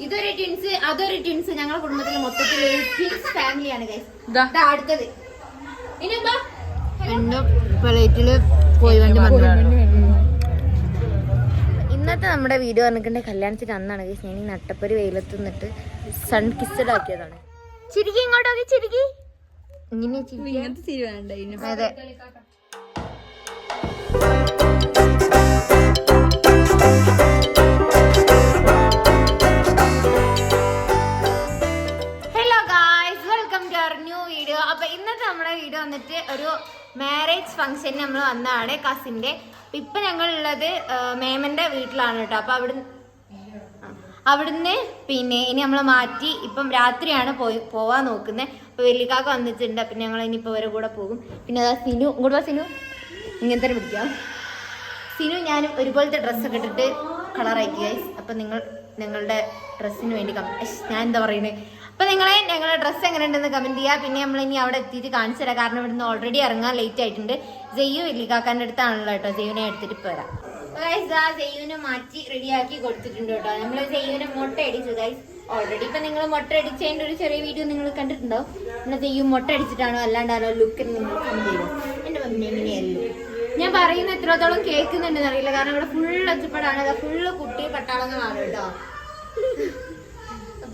ഇതൊരു ട്വിൻസ് അതൊരു ട്വിൻസ് ഞങ്ങളുടെ കുടുംബത്തിൽ മൊത്തത്തിൽ ഒരു ട്വിൻസ് ഫാമിലിയാണ് ഗൈസ്. അടുത്തത്. ഇനിയെന്താ എന്റെ പ്ലേറ്റിൽ കോഴി വണ്ടി ഇന്നത്തെ നമ്മുടെ വീഡിയോ പറഞ്ഞിട്ടുണ്ടെ കല്യാണത്തിന് അന്നാണ് ഗൈസ് ഞാൻ ഈ നട്ടപ്പൊരു വെയിലത്ത് നിന്നിട്ട് സൺ കിസ്ഡ് ആക്കിയതാണ്. ചിരിക്കി ഇങ്ങോട്ടൊക്കെ ചിരിക്കി. ഇങ്ങനെ അതെ. വീഡിയോ വന്നിട്ട് ഒരു മാരേജ് ഫംഗ്ഷന് നമ്മൾ വന്നതാണ് കസിന്റെ ഇപ്പം ഞങ്ങൾ ഉള്ളത് മേമന്റെ വീട്ടിലാണ് കേട്ടോ. അപ്പം അവിടുന്ന് അവിടുന്ന് പിന്നെ ഇനി നമ്മൾ മാറ്റി ഇപ്പം രാത്രിയാണ് പോയി പോവാൻ നോക്കുന്നത്. ഇപ്പം വെല്ലിക്കാക്ക വന്നിട്ടുണ്ട്. അപ്പം ഞങ്ങൾ ഇനിയിപ്പോൾ അവരെ കൂടെ പോകും. പിന്നെ അതാ സിനു. ഇങ്ങോട്ട് സിനു. ഇങ്ങനത്തെ പിടിക്കാം. സിനു ഞാനും ഒരുപോലത്തെ ഡ്രസ്സൊക്കെ ഇട്ടിട്ട് കളറാക്കി ഗൈസ് അപ്പം നിങ്ങൾ നിങ്ങളുടെ ഡ്രസ്സിന് വേണ്ടി ഞാൻ എന്താ പറയുന്നത് അപ്പം നിങ്ങളെ ഞങ്ങളുടെ ഡ്രസ്സ് എങ്ങനെ ഉണ്ടെന്ന് കമന്റ് ചെയ്യുക പിന്നെ നമ്മൾ ഇനി അവിടെ എത്തിയിട്ട് കാണിച്ചു തരാം. കാരണം ഇവിടുന്ന് ഓൾറെഡി ഇറങ്ങാൻ ലേറ്റ് ആയിട്ടുണ്ട്. ജെയ്യു ഇല്ലിക്കാക്കാന്റെ അടുത്താണല്ലോ കേട്ടോ. ജെയ്യുവിനെ എടുത്തിട്ട് പോരാം. ഗൈസ് ആ ജയ്യുവിനെ മാറ്റി റെഡിയാക്കി കൊടുത്തിട്ടുണ്ട് കേട്ടോ. നമ്മൾ ജെയ്യുവിനെ മുട്ട അടിച്ചു ഗൈസ് ഓൾറെഡി ഇപ്പൊ നിങ്ങൾ മുട്ട അടിച്ചതിന്റെ ഒരു ചെറിയ വീഡിയോ നിങ്ങൾ കണ്ടിട്ടുണ്ടോ പിന്നെ ജെയ്യു മുട്ട അടിച്ചിട്ടാണോ അല്ലാണ്ടാണോ ലുക്ക് നിങ്ങൾ കമന്റ് ചെയ്തു എന്റെ മമ്മിയല്ലോ ഞാൻ പറയുന്ന എത്രത്തോളം കേൾക്കുന്നുണ്ടെന്ന് അറിയില്ല. കാരണം ഇവിടെ ഫുൾ ഒച്ചപ്പാടാണ്. ഫുള്ള് കുട്ടി പട്ടാളങ്ങളാണ് കേട്ടോ.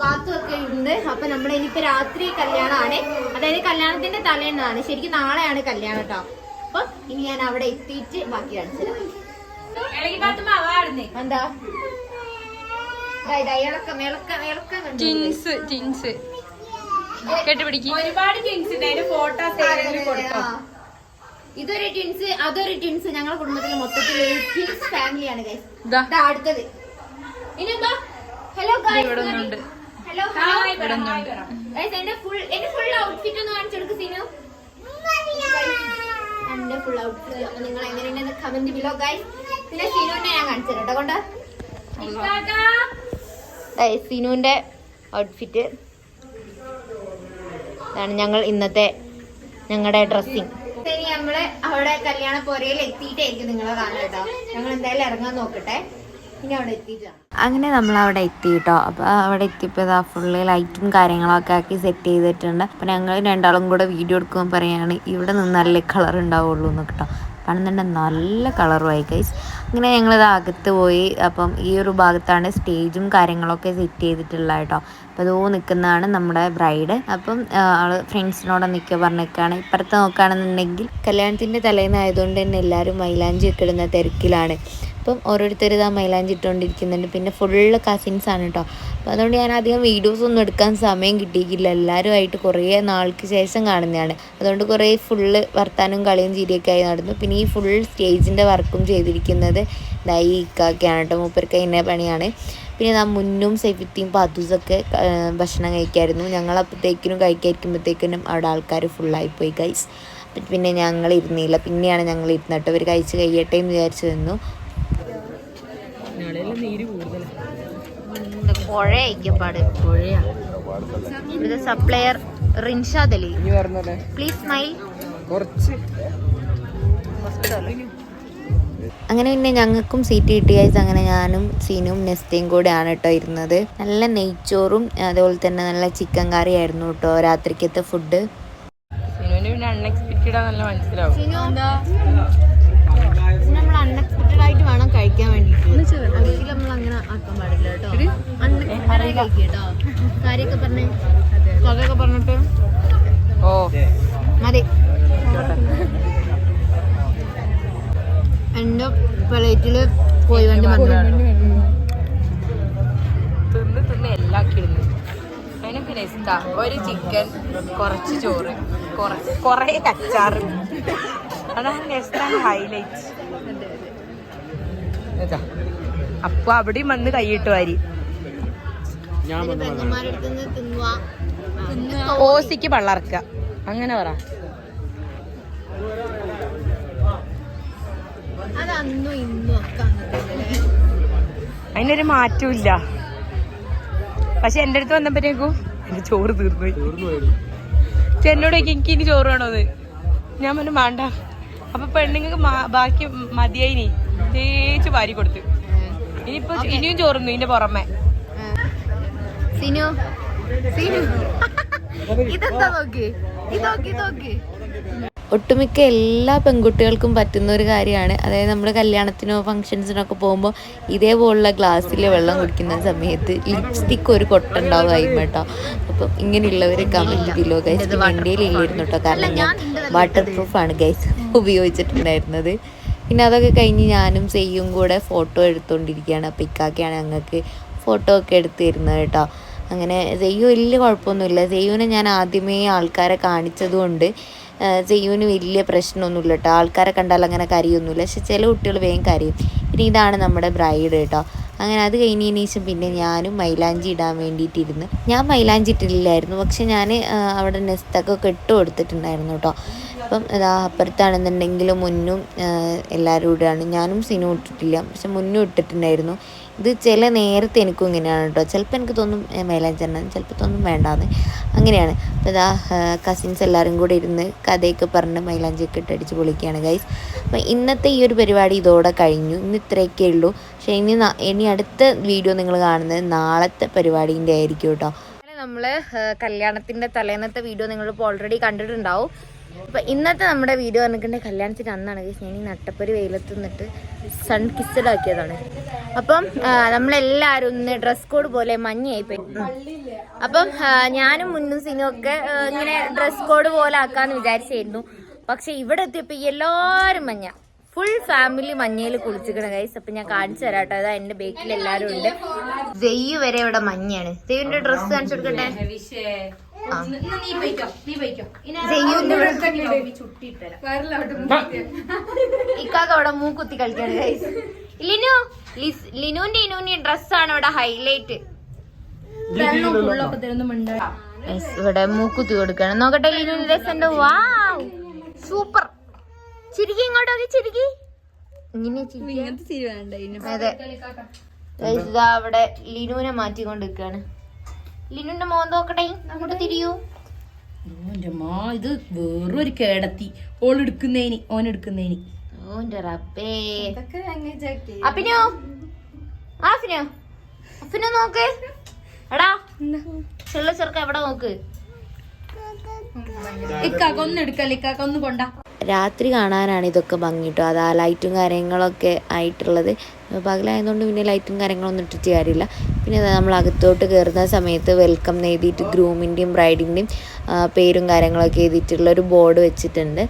ബാത്തും ഒക്കെ ഉണ്ട്. അപ്പൊ നമ്മുടെ ഇനിയിപ്പോ രാത്രി കല്യാണമാണ് അതായത് കല്യാണത്തിന്റെ തലേന്നാണ്. ശരിക്കും നാളെയാണ് കല്യാണം കേട്ടോ. അപ്പൊ ഇനി ഞാൻ അവിടെ എത്തിയിട്ട് ബാക്കി കാണിച്ചു തരാം. എന്താ? ഇളക്കം ഇളക്കം ഇളക്കം കെട്ടുപിടിക്ക്. ഒരുപാട് ഉണ്ട്. ഫോട്ടോസ് കൊടുക്കാം. ഇതൊരു ടിൻസ് അതൊരു ടിൻസ് ഞങ്ങളുടെ കുടുംബത്തിൽ മൊത്തത്തിൽ ഫാമിലിയാണ് ഗൈസ്. അടുത്തത്. ഇനിയെന്താ ഹലോ ഇവിടെ ഒന്നുണ്ട്. Hello hi. ഗൈസ് എന്റെ ഫുൾ എന്റെ ഫുൾ ഔട്ട്ഫിറ്റ് ഒന്ന് കാണിച്ചു കൊടുക്ക് സീനു. എന്റെ ഫുൾ ഔട്ട്ഫിറ്റ് അപ്പൊ നിങ്ങൾ എങ്ങനെയുണ്ടെന്ന് കമന്റ് ബിലോ ഗൈസ് പിന്നെ സീനുവിനെ ഞാൻ കാണിച്ചു കേട്ടോ കൊണ്ട്. സീനുവിന്റെ ഔട്ട്ഫിറ്റ് ഇതാണ് ഞങ്ങൾ ഇന്നത്തെ ഞങ്ങളുടെ ഡ്രസ്സിങ് ഇനി നമ്മൾ അവിടെ കല്യാണ പോരയിൽ എത്തിയിട്ടായിരിക്കും നിങ്ങളെ കാണാം കേട്ടോ. ഞങ്ങൾ എന്തായാലും ഇറങ്ങാൻ നോക്കട്ടെ. അങ്ങനെ നമ്മൾ അവിടെ എത്തി കേട്ടോ അപ്പോൾ അവിടെ എത്തിയപ്പോൾ ഇതാ ഫുള്ള് ലൈറ്റും കാര്യങ്ങളൊക്കെ ആക്കി സെറ്റ് ചെയ്തിട്ടുണ്ട്. അപ്പൊ ഞങ്ങൾ രണ്ടാളും കൂടെ വീഡിയോ എടുക്കുമ്പോൾ പറയാണ് ഇവിടെ നല്ല കളർ ഉണ്ടാവുള്ളൂ എന്ന് കേട്ടോ പണിന്നുണ്ട് നല്ല കളറുമായി ഗൈസ് അങ്ങനെ ഞങ്ങളിത് അകത്ത് പോയി. അപ്പം ഈ ഒരു ഭാഗത്താണ് സ്റ്റേജും കാര്യങ്ങളൊക്കെ സെറ്റ് ചെയ്തിട്ടുള്ള കേട്ടോ. അപ്പോൾ അതോ നിൽക്കുന്നതാണ് നമ്മുടെ ബ്രൈഡ് അപ്പം ആൾ ഫ്രണ്ട്സിനോട് നിൽക്കുക പറഞ്ഞേക്കാണ്. ഇപ്പുറത്ത് നോക്കുകയാണെന്നുണ്ടെങ്കിൽ കല്യാണത്തിന്റെ തലേന്ന് ആയതുകൊണ്ട് തന്നെ എല്ലാവരും മൈലാഞ്ചി ഒക്കെ ഇടുന്ന തിരക്കിലാണ്. അപ്പം ഓരോരുത്തർ ഇതാ മൈലാഞ്ചി ഇട്ടുകൊണ്ടിരിക്കുന്നുണ്ട് പിന്നെ ഫുള്ള് കസിൻസ് ആണ് കേട്ടോ അപ്പോൾ അതുകൊണ്ട് ഞാൻ അധികം വീഡിയോസ് ഒന്നും എടുക്കാൻ സമയം കിട്ടിയിട്ടില്ല. എല്ലാവരുമായിട്ട് കുറേ നാൾക്ക് ശേഷം കാണുന്നതാണ്. അതുകൊണ്ട് കുറേ ഫുള്ള് വർത്താനും കളിയും ചിരിയൊക്കെ ആയി നടന്നു. പിന്നെ ഈ ഫുൾ സ്റ്റേജിന്റെ വർക്കും ചെയ്തിരിക്കുന്നത് ദാ ഇക്കാക്കയാണ് കേട്ടോ മൂപ്പർക്ക് ഇന്ന പണിയാണ്. പിന്നെ നാം മുന്നും സെഫിത്തിയും പാത്തൂസൊക്കെ ഭക്ഷണം കഴിക്കായിരുന്നു. ഞങ്ങളപ്പോഴത്തേക്കിനും കഴിക്കാതിരിക്കുമ്പോഴത്തേക്കിനും അവിടെ ആൾക്കാർ ഫുള്ളായിപ്പോയി ഗൈസ് പിന്നെ ഞങ്ങൾ ഇരുന്നില്ല പിന്നെയാണ് ഞങ്ങൾ ഇരുന്നിട്ട് അവർ കഴിച്ച് കഴിയട്ടെ എന്ന് വിചാരിച്ചു നിന്നു. പുഴ അയക്കപ്പാട് ഇവിടുത്തെ supplier Rinshad Ali please smile കുറച്ച്. അങ്ങനെ പിന്നെ ഞങ്ങൾക്കും സീറ്റ് കിട്ടി ഗൈസ് അങ്ങനെ ഞാനും സീനും നെസ്റ്റയും ആണ് കേട്ടോ ഇരുന്നത്. നല്ല നെയ്ച്ചോറും അതുപോലെ തന്നെ നല്ല ചിക്കൻ കറി ആയിരുന്നു കേട്ടോ രാത്രിക്കത്തെ ഫുഡ് പിന്നെ അൺഎക്സ്പെക്റ്റഡ് നല്ല മനസ്സിലാവും. ആയിട്ട് വേണം കഴിക്കാൻ വേണ്ടിട്ട് ഒരിക്കലും നമ്മൾ അങ്ങനെ ആക്കാൻ പാടില്ല കേട്ടോ. കഴിക്കുക കേട്ടോ. കാര്യമൊക്കെ പറഞ്ഞേ. കഥയൊക്കെ പറഞ്ഞിട്ട്. ഓ. മതി. എന്റെ പ്ലേറ്റിൽ പോയി വണ്ടി വന്നു. തിന്ന് തിന്ന് എല്ലാം കിടന്നു. ഒരു ചിക്കൻ കുറച്ച് ചോറ്. കുറച്ച് കുറേ അച്ചാറ്. അതാണ് ഹൈലൈറ്റ് അപ്പൊ അവിടെയും വന്ന് കൈയിട്ട് വാരി. ഓസിക്ക് പള്ളർക്ക അങ്ങനെ പറ. അതിനൊരു മാറ്റമില്ല പക്ഷെ എന്റെ അടുത്ത് വന്നപ്പോഴേക്കും എന്റെ ചോറ് തീർന്നു എന്നോട് എനിക്ക് ഇനി ചോറ് വേണോന്ന്? ഞാൻ പറഞ്ഞു വേണ്ട. അപ്പൊ പെണ്ണുങ്ങൾക്ക് ബാക്കി മതിയായിനി. തേച്ച് വാരി കൊടുത്തു. ഇനിയിപ്പോ ഇനിയും ചോറുന്നു ഇതിന്റെ പുറമെ. സിനു. സിനു. ഇതെന്താ നോക്ക്? ഇത് നോക്ക് ഇത് നോക്ക്. ഒട്ടുമിക്ക എല്ലാ പെൺകുട്ടികൾക്കും പറ്റുന്ന ഒരു കാര്യമാണ്. അതായത് നമ്മൾ കല്യാണത്തിനോ ഫംഗ്ഷൻസിനോ ഒക്കെ പോകുമ്പോൾ ഇതേപോലുള്ള ഗ്ലാസ്സിൽ വെള്ളം കുടിക്കുന്ന സമയത്ത് ലിപ്സ്റ്റിക്ക് ഒരു കൊട്ടുണ്ടാവും കഴിയുമ്പോൾ കേട്ടോ. അപ്പം ഇങ്ങനെയുള്ളവർ കമന്റ് ബിലോ ഗൈസ് എന്റെ ഇല്ലായിരുന്നു കേട്ടോ. കാരണം ഞാൻ വാട്ടർ പ്രൂഫാണ് ഗൈസ് ഉപയോഗിച്ചിട്ടുണ്ടായിരുന്നത്. പിന്നെ അതൊക്കെ കഴിഞ്ഞ് ഞാനും സെയ്യും കൂടെ ഫോട്ടോ എടുത്തുകൊണ്ടിരിക്കുകയാണ് അപ്പോൾ ഇക്കാക്കയാണ് ഞങ്ങൾക്ക് ഫോട്ടോ ഒക്കെ എടുത്ത് തരുന്നത് കേട്ടോ. അങ്ങനെ സെയ്യു വലിയ കുഴപ്പമൊന്നുമില്ല. സെയ്യുവിനെ ഞാൻ ആദ്യമേ ആൾക്കാരെ കാണിച്ചതുകൊണ്ട് സെയ്യുവിന് വലിയ പ്രശ്നമൊന്നുമില്ല കേട്ടോ. ആൾക്കാരെ കണ്ടാൽ അങ്ങനെ കരയൊന്നുമില്ല. പക്ഷെ ചില കുട്ടികൾ വേഗം കരയും. ഇനി ഇതാണ് നമ്മുടെ ബ്രൈഡ് കേട്ടോ. അങ്ങനെ അത് കഴിഞ്ഞതിന് ശേഷം പിന്നെ ഞാനും മൈലാഞ്ചി ഇടാൻ വേണ്ടിയിട്ടിരുന്ന്. ഞാൻ മൈലാഞ്ചി ഇട്ടില്ലായിരുന്നു. പക്ഷെ ഞാൻ അവിടെ നെസ്തൊക്കെ ഇട്ട് കൊടുത്തിട്ടുണ്ടായിരുന്നു കേട്ടോ. അപ്പം ഇതാ അപ്പുറത്താണെന്നുണ്ടെങ്കിൽ മുന്നും എല്ലാവരും ഇടുകയാണ് ഞാനും സിനു ഇട്ടിട്ടില്ല. പക്ഷെ മുന്നും ഇട്ടിട്ടുണ്ടായിരുന്നു. ഇത് ചില നേരത്തെ എനിക്കും ഇങ്ങനെയാണ് കേട്ടോ. ചിലപ്പോൾ എനിക്ക് തോന്നും ഏ, മൈലാഞ്ചി ചിലപ്പോൾ തോന്നും വേണ്ടാന്ന്. അങ്ങനെയാണ്. അപ്പോൾ ഇതാ കസിൻസ് എല്ലാവരും കൂടി ഇരുന്ന് കഥയൊക്കെ പറഞ്ഞ് മൈലാഞ്ചിയൊക്കെ ഇട്ടടിച്ച് പൊളിക്കുകയാണ് ഗൈസ് അപ്പോൾ ഇന്നത്തെ ഈ ഒരു പരിപാടി ഇതോടെ കഴിഞ്ഞു. ഇന്ന് ഇത്രയൊക്കെ ഉള്ളൂ. പക്ഷേ ഇനി ഇനി അടുത്ത വീഡിയോ നിങ്ങൾ കാണുന്നത് നാളത്തെ പരിപാടീന്റെ ആയിരിക്കും കേട്ടോ. നമ്മൾ കല്യാണത്തിന്റെ തലേന്നത്തെ വീഡിയോ നിങ്ങളിപ്പോൾ ഓൾറെഡി കണ്ടിട്ടുണ്ടാവും. അപ്പൊ ഇന്നത്തെ നമ്മുടെ വീഡിയോ പറഞ്ഞിട്ടുണ്ടെങ്കിൽ കല്യാണത്തിന് അന്നാണ്. ഞാൻ ഈ നട്ടപ്പൊരി വെയിലത്ത് നിന്നിട്ട് സൺ കിസ്ഡ് ആക്കിയതാണ്. അപ്പം നമ്മളെല്ലാരും ഒന്ന് ഡ്രസ് കോഡ് പോലെ മഞ്ഞയായി പോയി. അപ്പം ഞാനും മുന്നും സിനും ഒക്കെ ഇങ്ങനെ ഡ്രസ് കോഡ് പോലെ ആക്കാന്ന് വിചാരിച്ചായിരുന്നു. പക്ഷെ ഇവിടെ എത്തിയപ്പോ എല്ലാരും മഞ്ഞ. ഫുൾ ഫാമിലി മഞ്ഞയിൽ കുളിച്ചിക്കണ കൈസ് അപ്പൊ ഞാൻ കാണിച്ചു തരാം കേട്ടോ അതാ എന്റെ ബേക്കിൽ എല്ലാരും ഉണ്ട്. ജയ്യു വരെ ഇവിടെ മഞ്ഞാണ്. ജെയ്യുന്റെ ഡ്രസ് കാണിച്ചു കൊടുക്കട്ടെ? ഇക്കാക്ക അവിടെ മൂക്കുത്തി കളിക്കാണ് ലിനു ലിനുന്റെ ലിനുവിന്റെ ഇനുവിന്റെ ഡ്രസ്സാണ് ഇവിടെ ഹൈലൈറ്റ്. ഇവിടെ മൂക്കുത്തി കൊടുക്കണം. നോക്കട്ടെ ലിനു ഡ്രസ് ഉണ്ട്. വാ സൂപ്പർ ചിരിക്കി ഇങ്ങോട്ടൊക്കെ ചിരിക്കി. ഇങ്ങനെ. അതെ. ഇതാ അവിടെ ലിനുവിനെ മാറ്റിക്കൊണ്ട് ലിനുവിന്റെ മോൻ നോക്കട്ടെ അങ്ങോട്ട് തിരിയൂ. ഓന്റെ മാ ഇത് വേറൊരു കേടത്തി. ഓൾ എടുക്കുന്നേനി ഓൻ എടുക്കുന്നേനി. ഓന്റെ റബ്ബേ. അപ്പിനോ ആഫിനോ അപ്പിനോ നോക്ക്. എടാ ചെള്ള ചെറുക്ക എവിടെ നോക്ക്? ഇക്കാക്ക ഒന്ന് എടുക്കല്ലേ ഇക്കാക്ക കൊണ്ടാ കൊണ്ട. രാത്രി കാണാനാണ് ഇതൊക്കെ ഭംഗി കേട്ടോ അത് ലൈറ്റും കാര്യങ്ങളൊക്കെ ആയിട്ടുള്ളത്. പകലായതുകൊണ്ട് പിന്നെ ലൈറ്റും കാര്യങ്ങളൊന്നും ഇട്ടിട്ട് കാര്യമില്ല. പിന്നെ നമ്മൾ അകത്തോട്ട് കയറുന്ന സമയത്ത് വെൽക്കം എഴുതിയിട്ട് ഗ്രൂമിന്റെയും ബ്രൈഡിന്റെയും പേരും കാര്യങ്ങളൊക്കെ എഴുതിയിട്ടുള്ള ഒരു ബോർഡ് വെച്ചിട്ടുണ്ട്.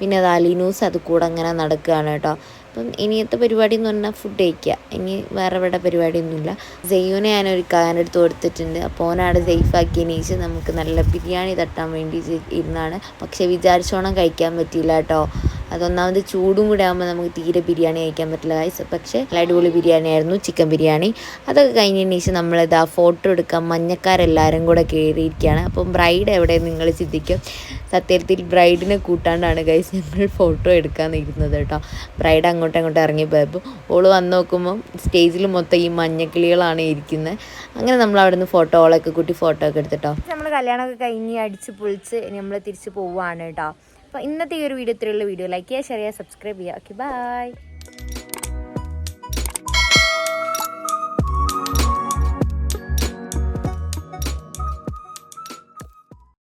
പിന്നെ അത് അലിനൂസ് അത് കൂടെ അങ്ങനെ നടക്കുകയാണ് കേട്ടോ. അപ്പം ഇനിയത്തെ പരിപാടി എന്ന് പറഞ്ഞാൽ ഫുഡ് കഴിക്കുക ഇനി വേറെ ഇവിടെ പരിപാടിയൊന്നുമില്ല. സെയ്യൂനെ ഞാൻ ഒരു കാനെടുത്ത് കൊടുത്തിട്ടുണ്ട്. അപ്പോൾ ഓനാടെ സേഫാക്കി ശേഷം നമുക്ക് നല്ല ബിരിയാണി തട്ടാൻ വേണ്ടി ഇരുന്നാണ്. പക്ഷെ വിചാരിച്ചോണം കഴിക്കാൻ പറ്റിയില്ല കേട്ടോ. അതൊന്നാമത് ചൂടും കൂടെ ആകുമ്പോൾ നമുക്ക് തീരെ ബിരിയാണി കഴിക്കാൻ പറ്റില്ല ഗൈസ് പക്ഷേ നല്ല അടിപൊളി ബിരിയാണി ആയിരുന്നു ചിക്കൻ ബിരിയാണി. അതൊക്കെ കഴിഞ്ഞതിന് ശേഷം നമ്മളിത് ആ ഫോട്ടോ എടുക്കാൻ മഞ്ഞക്കാരെല്ലാവരും കൂടെ കയറിയിരിക്കുകയാണ് അപ്പം ബ്രൈഡ് എവിടെ നിങ്ങൾ ചിന്തിക്കും. സത്യത്തിൽ ബ്രൈഡിനെ കൂട്ടാണ്ടാണ് ഗൈസ് ഞങ്ങൾ ഫോട്ടോ എടുക്കാൻ നിൽക്കുന്നത് കേട്ടോ. ബ്രൈഡ് അങ്ങോട്ടും അങ്ങോട്ടും ഇറങ്ങിപ്പോയപ്പോൾ ഓൾ വന്ന് നോക്കുമ്പോൾ സ്റ്റേജിൽ മൊത്തം ഈ മഞ്ഞക്കിളികളാണ് ഇരിക്കുന്നത് അങ്ങനെ നമ്മൾ അവിടെ നിന്ന് ഫോട്ടോകളൊക്കെ കൂട്ടി ഫോട്ടോ ഒക്കെ എടുത്തിട്ടോ നമ്മൾ കല്യാണമൊക്കെ കഴിഞ്ഞ് അടിച്ച് പൊളിച്ച് നമ്മൾ തിരിച്ച് പോവുകയാണ് കേട്ടോ. അപ്പോൾ ഇന്നത്തെ ഈ ഒരു വീഡിയോ ഇത്രയുള്ള വീഡിയോ ലൈക്ക് ചെയ്യുക ഷെയർ ചെയ്യുക സബ്സ്ക്രൈബ് ചെയ്യുക. Okay bye